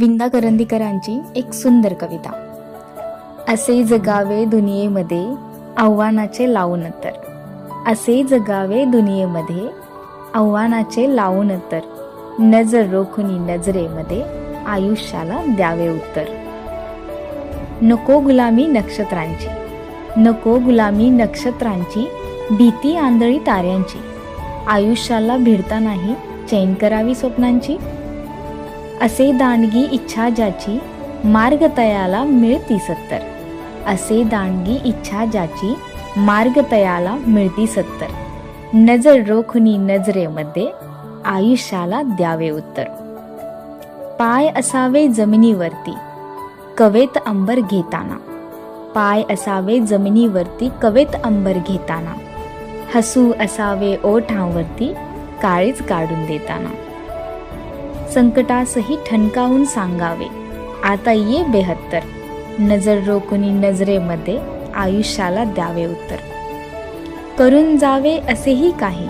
विंदा करंदीकरांची एक सुंदर कविता. असे जगावे दुनियेमध्ये आव्हानाचे लावून तर असे जगावे दुनियेमध्ये आव्हानाचे लावून तर नजर रोखुनी नजरेमध्ये आयुष्याला द्यावे उत्तर. नको गुलामी नक्षत्रांची. नको गुलामी नक्षत्रांची भीती आंधळी ताऱ्यांची. आयुष्याला भिडता नाही चैन करावी स्वप्नांची. असे दांडगी इच्छा ज्याची मार्ग तयाला मिळती सत्तर असे दांडगी इच्छा ज्याची मार्ग तयाला मिळती सत्तर नजर रोखुनी नजरेमध्ये आयुष्याला द्यावे उत्तर. पाय असावे जमिनीवरती कवेत अंबर घेताना. पाय असावे जमिनीवरती कवेत अंबर घेताना. हसू असावे ओठांवरती काळीच काढून देताना. संकटासही ठणकावून सांगावे. आता ये बेहत्तर. नजर रोखुनी नजरेमध्ये आयुष्याला द्यावे उत्तर. करून जावे असेही काही.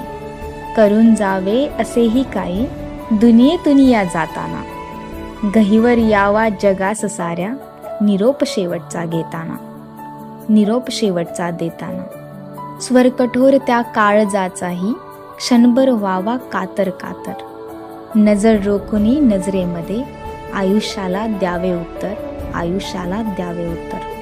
करून जावे असेही काही दुनियेतून या जाताना. गहीवर यावा जगास साऱ्या निरोप शेवटचा घेताना. निरोप शेवटचा देताना. स्वर कठोर त्या काळजाचाही क्षणभर व्हावा कातर कातर. नजर रोखुनी नजरेमध्ये आयुष्याला द्यावे उत्तर आयुष्याला द्यावे उत्तर.